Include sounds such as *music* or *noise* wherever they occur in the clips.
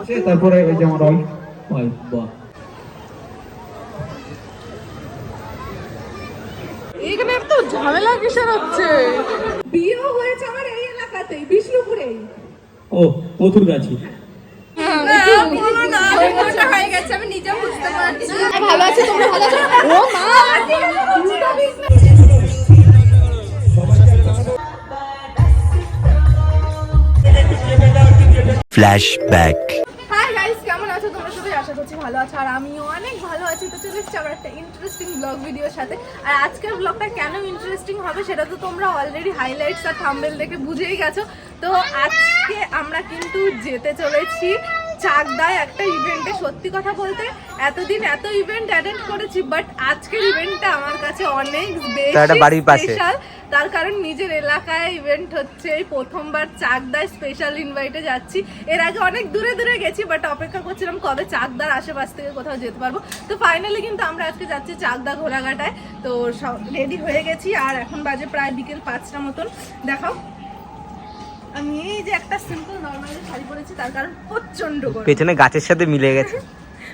বসে তারপরে ওই যে আমার বাহ এখানে এত ঝামেলা কিসের হচ্ছে? বিয়েও হয়েছে আমার এই এলাকাতেই বিষ্ণুপুরেই ও মথুর গাছি। ভালো আছে তোমরা ভালো আছো? ও মা! Flashback. আশা করছি ভালো আছো, আর আমিও অনেক ভালো আছি। তো চলে এসছি আবার একটা ইন্টারেস্টিং ব্লগ ভিডিওর সাথে। আর আজকের ব্লগটা কেন ইন্টারেস্টিং হবে সেটা তো তোমরা অলরেডি হাইলাইটস আর থাম্বেল দেখে বুঝেই গেছো। তো আজকে আমরা কিন্তু যেতে চলেছি চাকদায় একটা ইভেন্টে সত্যি কথা বলতে এতদিন এত ইভেন্ট অ্যাটেন্ড করেছি বাট আজকের ইভেন্টটা আমার কাছে অনেক বেশি। স্পেশাল তার কারণ নিজের এলাকায় ইভেন্ট হচ্ছে এই প্রথমবার চাকদায় স্পেশাল ইনভাইটে যাচ্ছি। এর আগে অনেক দূরে দূরে গেছি বাট অপেক্ষা করছিলাম কবে চাকদার আশেপাশ থেকে কোথাও যেতে পারব। তো ফাইনালি কিন্তু আমরা আজকে যাচ্ছি চাকদা ঘোড়াঘাটায়। তো সব রেডি হয়ে গেছি আর এখন বাজে প্রায় বিকেল পাঁচটা মতন। দেখাও। আমি এই যে একটা সিম্পল নর্মাল শাড়ি পরেছি তার কারণ প্রচন্ড গরম পেছনে গাছের সাথে মিলে গেছে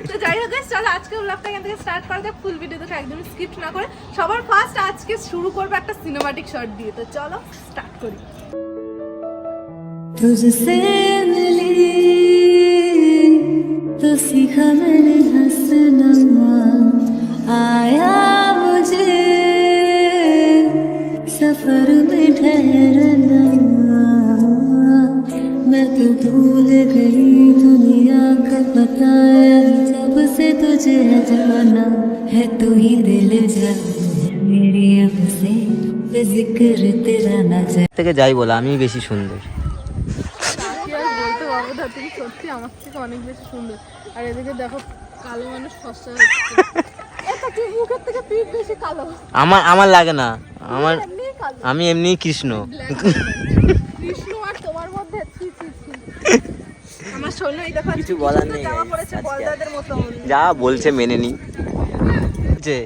তো যাই হোক guys, চলো আজকে ব্লগটা এখান থেকে স্টার্ট করা যাক ফুল ভিডিও দেখে একদমই স্কিপ না করে সবার ফার্স্ট আজকে শুরু করবো একটা সিনেমাটিক শট দিয়ে তো চলো স্টার্ট করি तुझसे मिली तो सीखा मैंने हंसना आया मुझे सफर में ठहरना मैं तो भूल गई दुनिया का बताया जब से तुझे जाना है तू ही दिल जान मेरी अब से जिक्र तेरा ना जाए থেকে যাই বলে আমি বেশি সুন্দর কি আর বলতে পারবো না তুমি সত্যি আমার থেকে অনেক বেশি সুন্দর আর এদিকে দেখো কালো মানুষ ফসা হচ্ছে এটা কি মুখের থেকে পিঠ বেশি কালো আমার আমার লাগে না আমার এমনি কালো আমি এমনি কৃষ্ণ *laughs* কৃষ্ণ কিছু বলার নেই যা বলছে মেনে নি। যে।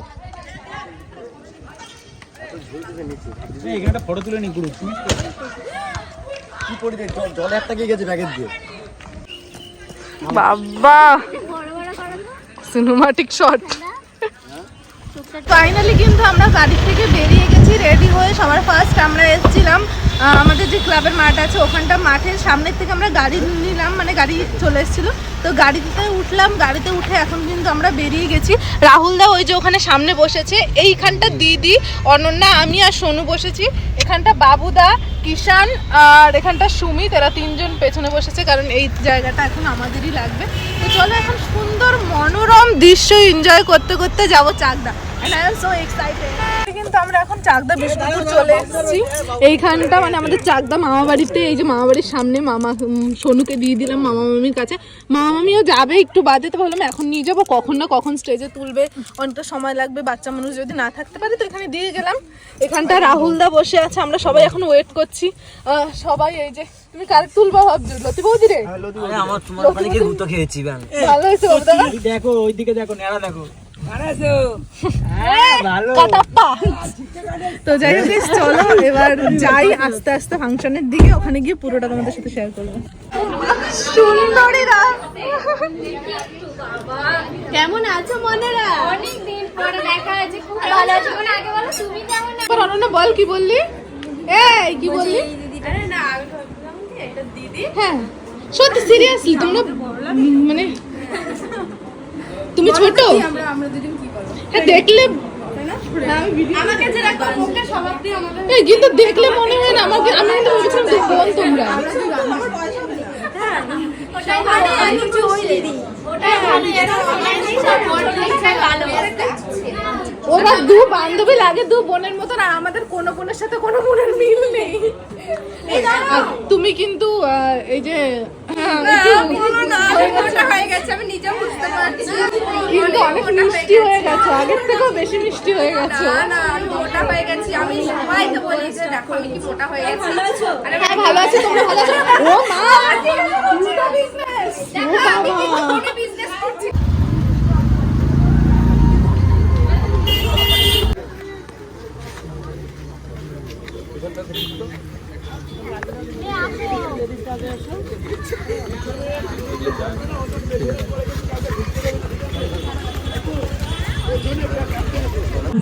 এখানে একটা ফটো তুলে নি গ্রুপ বাবা! সিনেমাটিক শট ফাইনালি কিন্তু আমরা গাড়ি থেকে বেরিয়ে গেছি রেডি হয়ে সবার ফার্স্ট আমরা এসেছিলাম। আমাদের যে ক্লাবের মাঠ আছে, ওখানটা মাঠের সামনের থেকে আমরা গাড়ি নিলাম মানে গাড়ি চলে এসেছিল। তো গাড়িতে উঠলাম, গাড়িতে উঠে এখন কিন্তু আমরা বেরিয়ে গেছি। রাহুল দা ওই যে ওখানে সামনে বসেছে, এইখানটা দিদি, অনন্যা, আমি আর সোনু বসেছি। এখানটা বাবুদা কিষান আর এখানটা সুমিত, এরা তিনজন পেছনে বসেছে, কারণ এই জায়গাটা এখন আমাদেরই লাগবে। তো চলো এখন সুন্দর মনোরম দৃশ্য এনজয় করতে করতে যাব চাকদা। Am so excited. কিন্তু আমরা এখন চাকদা বিষ্ণুপুর চলে এসেছি। এইখানটা মানে আমাদের চাকদা মামা বাড়িতে এই যে মামা বাড়ির সামনে মামা সোনুকে দিয়ে দিলাম মামা মামির কাছে। মামা মামিও যাবে একটু বাদে তো ভাবলাম এখন নিয়ে যাব কখন না কখন স্টেজে তুলবে অনেকটা সময় লাগবে বাচ্চা মানুষ যদি না থাকতে পারে তো এখানে দিয়ে গেলাম। এখানটা রাহুলদা বসে আছে আমরা সবাই এখন ওয়েট করছি। আহ, সবাই এই যে তুমি কার তুলবা ভাবছ লতি বৌদি রে? আমার তোমার ওখানে গিয়ে গুতো খেয়েছি ভালো হয়েছে দেখো ওইদিকে দেখো নেড়া দেখো। তো যাই হোক চলো এবার যাই আস্তে আস্তে ফাংশনের দিকে ওখানে গিয়ে পুরোটা তোমাদের সাথে শেয়ার করব। সুন্দরীরা কেমন আছো মনেরা? অনেক দিন পরে দেখা আছে খুব ভালো আছো। মানে আগে বলো তুমি কেমন অনন্যা বল কি বললি? এই কি বললি? আরে না আমি ভাবলাম এটা দিদি। হ্যাঁ সত্যি সিরিয়াসলি তোমরা মানে তুমি ছোট? হ্যাঁ দেখলে কিন্তু দেখলে মনে হয় না আমাকে আমি কিন্তু ভেবেছিলাম যে বোন তোমরা। ওরা দু বান্ধবী লাগে দু বোনের মতন আর আমাদের কোনো বোনের সাথে কোনো বোনের মিল নেই। তুমি কিন্তু এই যে হ্যাঁ, একটু হয়ে গেছে আমি নিজে বুঝতে পারছি কিন্তু অনেক মিষ্টি হয়ে গেছো। আগের থেকেও বেশি মিষ্টি হয়ে গেছো। না আমি মোটা হয়ে গেছি। আমি সবাই তো বলি যে দেখো আমি কি মোটা হয়ে গেছি। হ্যাঁ ভালো আছি তোমরা ভালো আছো? ও মা! ও বিজনেস করছি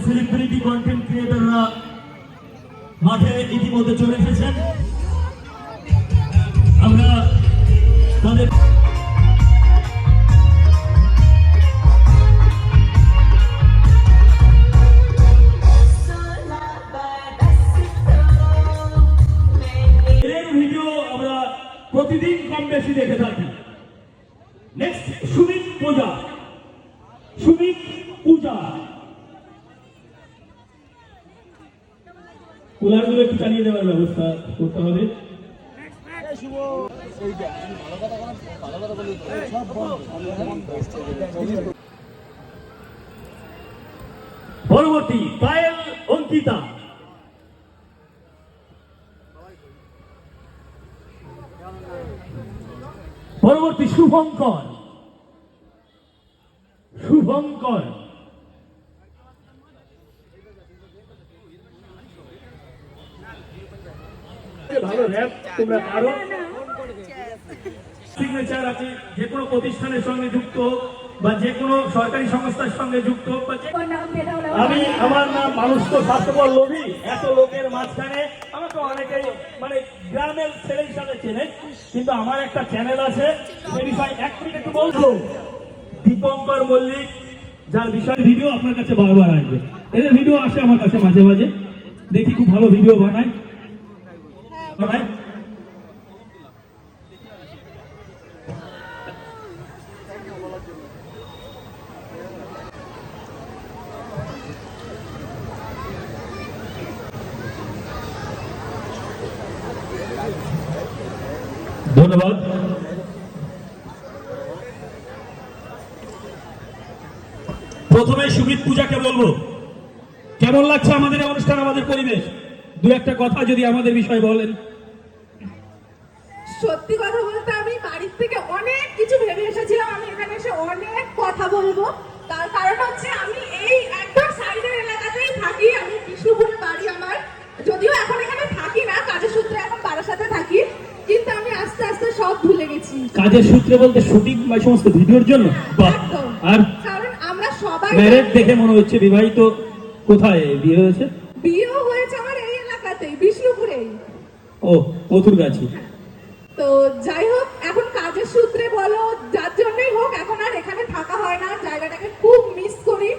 সেলিব্রিটি কন্টেন্ট ক্রিয়েটররা মাঠে ইতিমধ্যে চলে এসেছেন। আমরা তাদের কুলারগুলো দেওয়ার ব্যবস্থা করতে হবে। পরবর্তী পায়েল অঙ্কিতা। পরবর্তী শুভঙ্কর। শুভঙ্কর। ভালো র্যাপ তোমরা পারো। সিগনেচার আপনি যে কোনো প্রতিষ্ঠানের সঙ্গে যুক্ত বা যে কোনো সরকারি সংস্থার সঙ্গে যুক্ত আমি আমার নাম মানুষ তো স্বাস্থ্যকর লোভী। এত লোকের মাঝখানে আমাকে অনেকেই মানে গ্রামের ছেলে হিসাবে চেনে, কিন্তু আমার একটা চ্যানেল আছে, সে বিষয়ে এক মিনিট একটু বলব দীপঙ্কর মল্লিক, যার বিষয় ভিডিও আপনার কাছে বারবার আসবে। এদের ভিডিও আসে আমার কাছে মাঝে মাঝে। দেখি খুব ভালো ভিডিও বানায়। বানায় ধন্যবাদ। প্রথমে সুমিত পূজাকে বলব, কেমন লাগছে আমাদের অনুষ্ঠান, আমাদের পরিবেশ? দু একটা কথা যদি আমাদের বিষয়ে বলেন। সত্যি কথা বলতে আমি বাড়ির থেকে অনেক কিছু ভেবে এসেছিলাম। আমি এখানে এসে অনেক কথা বলব। তার কারণ হচ্ছে আমি এই একদম সাইডের এলাকাতেই থাকি। আমি বিষ্ণুপুরে বাড়ি আমার। যদিও এখন এখানে থাকি না কাজের সূত্রে এখন সাথে থাকি। কিন্তু আমি আস্তে আস্তে সব ভুলে গেছি। কাজের সূত্রে বলতে শুটিং বা সমস্ত ভিডিওর জন্য? একদম। আর কারণ আমরা সবাই ম্যারেজ দেখে মনে হচ্ছে বিবাহিত কোথায়? বিয়ে হয়েছে? বিয়েও হয়েছে আমার এই এলাকাতেই বিষ্ণুপুরেই। ও মথুর গাছি তো যাই হোক এখন কাজের সূত্রে বলো যার জন্যই হোক এখন আর এখানে থাকা হয় না জায়গাটাকে খুব মিস করি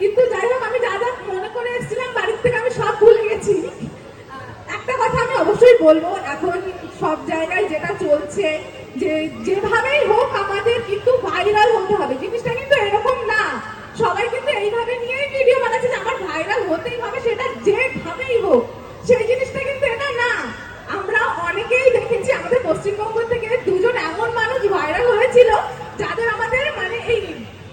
কিন্তু যাই হোক আমি যা যা মনে করে এসেছিলাম বাড়ির থেকে আমি সব ভুলে গেছি একটা কথা আমি অবশ্যই বলব এখন সব জায়গায় যেটা চলছে যে যেভাবেই হোক আমাদের কিন্তু ভাইরাল হতে হবে জিনিসটা কিন্তু এরকম না সবাই কিন্তু এইভাবে নিয়েই ভিডিও বানাচ্ছে যে আমার ভাইরাল হতেই হবে সেটা যেভাবেই হোক সেই জিনিসটা কিন্তু এটা না। আমরা অনেকেই দেখেছি আমাদের পশ্চিমবঙ্গ থেকে দুজন এমন মানুষ ভাইরাল হয়েছিল, যাদের আমাদের মানে এই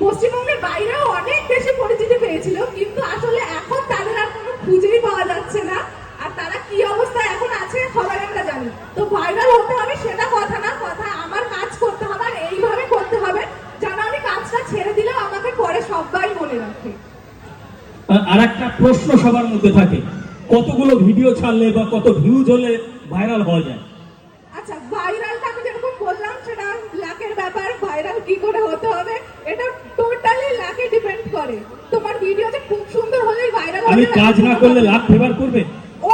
পশ্চিমবঙ্গের বাইরেও অনেক বেশি পরিচিতি পেয়েছিল, কিন্তু আসলে এখন তাদের আর কোনো খুঁজেই পাওয়া যাচ্ছে না। আর তারা কি অবস্থায় এখন আছে সবাই আমরা জানি। তো ভাইরাল হতে হবে সেটা কথা না, কথা আমার কাজ করতে হবে আর এইভাবে করতে হবে, যেন আমি কাজটা ছেড়ে দিলেও আমাকে পরে সবাই মনে রাখে। আর একটা প্রশ্ন সবার মধ্যে থাকে। কতগুলো ভিডিও ছাড়লে বা কত ভিউজ হলে ভাইরাল হওয়া যায়? আচ্ছা ভাইরালটা আমি যেরকম বললাম সেটা লাকের ব্যাপার ভাইরাল কি করে হতে হবে এটা টোটালি লাকে ডিপেন্ড করে। তোমার ভিডিও যে খুব সুন্দর হলেই ভাইরাল আমি কাজ না করলে লাভ ফেভার করবে?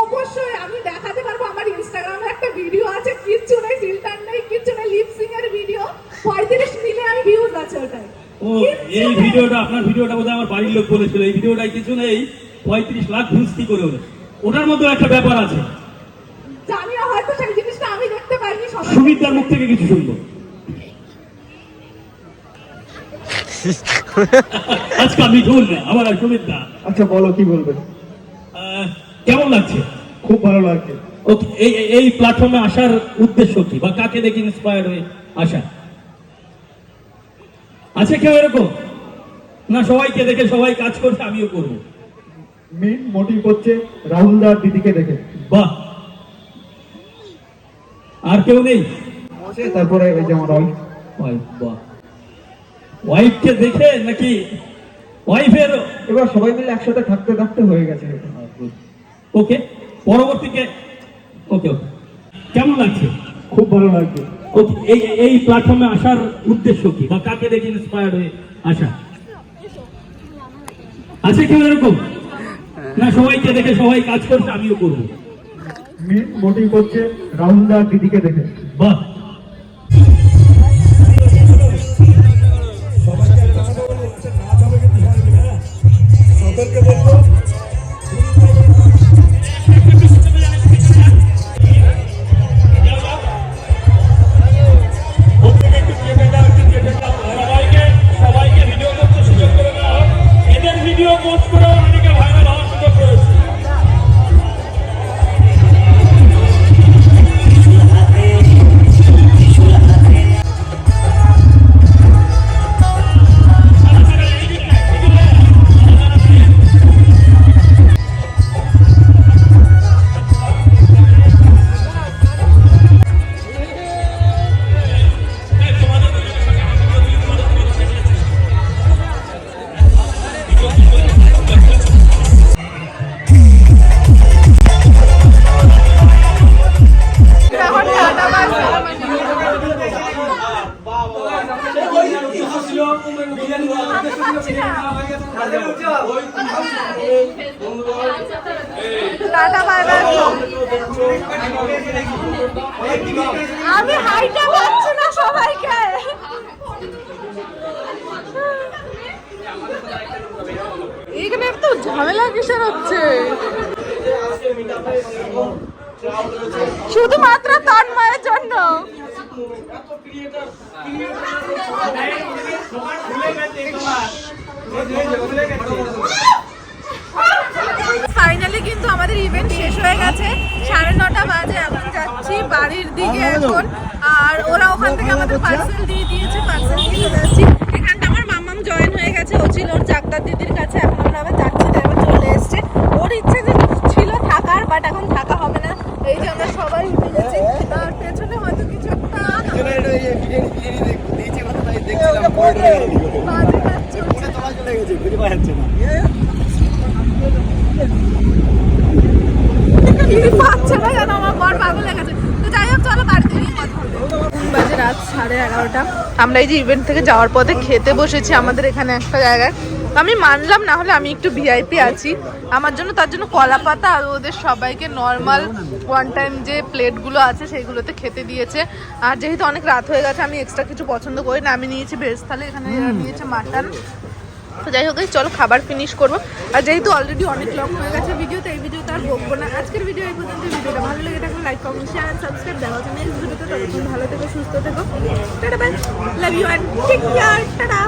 অবশ্যই আমি দেখাতে পারব আমার ইনস্টাগ্রামে একটা ভিডিও আছে কিচ্ছু নেই ফিল্টার নেই কিচ্ছু নেই লিপসিং এর ভিডিও পঁয়ত্রিশ মিলিয়ন ভিউজ আছে ওটাই ও এই ভিডিওটা আপনার ভিডিওটা বোধহয় আমার বাড়ির লোক বলেছিল এই ভিডিওটাই কিছু নেই পঁয়ত্রিশ লাখ ভিউজ কি করে হলো? ওটার মধ্যে একটা ব্যাপার আছে। জানি না হয়তো সেই জিনিসটা আমি দেখতে পাইনি সবাই সুমিতার মুখ থেকে কিছু শুনব। আজকে আমি ঢুল না আমার আর সুমিতা আচ্ছা বলো কি বলবে আহ, কেমন লাগছে? খুব ভালো লাগছে। ওকে এই এই- প্ল্যাটফর্মে আসার উদ্দেশ্য কি? বা কাকে দেখে ইন্সপায়ার হয়ে আসা? আছে কেউ এরকম? না সবাইকে দেখে সবাই কাজ করছে আমিও করব। মোটিভ হচ্ছে রাহুল দার দিদিকে দেখে। বাহ। আর কেউ নেই? তারপরে এই যে আমার ওয়াইফ বাহ। ওয়াইফকে দেখে নাকি ওয়াইফের এবার সবাই মিলে একসাথে থাকতে থাকতে হয়ে গেছে ওকে পরবর্তীকে ওকে ওকে কেমন লাগছে? খুব ভালো লাগছে। ওকে, এই এই প্ল্যাটফর্মে আসার উদ্দেশ্য কি? বা কাকে দেখে ইন্সপায়ার্ড হয়ে আসা? আছে কেউ এরকম? না সবাইকে দেখে সবাই কাজ করছে আমিও করব। মোটিং করছে? হচ্ছে রাহুলদার দিদিকে দেখে। বাহ। আমি হাইটা পাচ্ছি না সবাইকে। এখানে একটু ঝামেলা কিসের হচ্ছে? শুধুমাত্র তন্ময়ের জন্য ফাইনালি কিন্তু আমাদের ইভেন্ট শেষ হয়ে গেছে সাড়ে নটা বাজে এখন যাচ্ছি বাড়ির দিকে এখন আর ওরা ওখান থেকে আমাদের পার্সেল দিয়ে দিয়েছে পার্সেল নিয়ে চলে যাচ্ছি। এখানটা আমার মামাম জয়েন হয়ে গেছে ও ছিল ওর চাকদার দিদির কাছে এখন আমরা আবার যাচ্ছি তাই আবার চলে এসছে। ওর ইচ্ছে যে ছিল থাকার বাট এখন থাকা হবে না। এই যে আমরা সবাই উঠে গেছি। আর পেছনে হয়তো কিছু একটা বাজে কাজ চলছে। কি পাচ্ছে না যেন আমার বর পাগল হয়ে গেছে তো যাই হোক চলো বাড়িতে গিয়ে কথা হবে এখন বাজে রাত সাড়ে এগারোটা। আমরা এই যে ইভেন্ট থেকে যাওয়ার পথে খেতে বসেছি আমাদের এখানে একটা জায়গায়। আমি মানলাম না হলে আমি একটু ভিআইপি আছি। আমার জন্য তার জন্য কলা পাতা আর ওদের সবাইকে নর্মাল ওয়ান টাইম যে প্লেটগুলো আছে সেইগুলোতে খেতে দিয়েছে। আর যেহেতু অনেক রাত হয়ে গেছে আমি এক্সট্রা কিছু পছন্দ করি না। আমি নিয়েছি ভেজ থালে এখানে নিয়েছে মাটন তো যাই হোক চলো খাবার ফিনিশ করব। আর যেহেতু অলরেডি অনেক লং হয়ে গেছে ভিডিও তো এই ভিডিও তো আর বকবো না। আজকের ভিডিও এই পর্যন্ত। ভিডিওটা ভালো লেগে থাকলে লাইক কমেন্ট শেয়ার সাবস্ক্রাইব দেওয়া হচ্ছে নেক্সট ভিডিওতে ভালো থেকো, সুস্থ থেকো। Love you tata.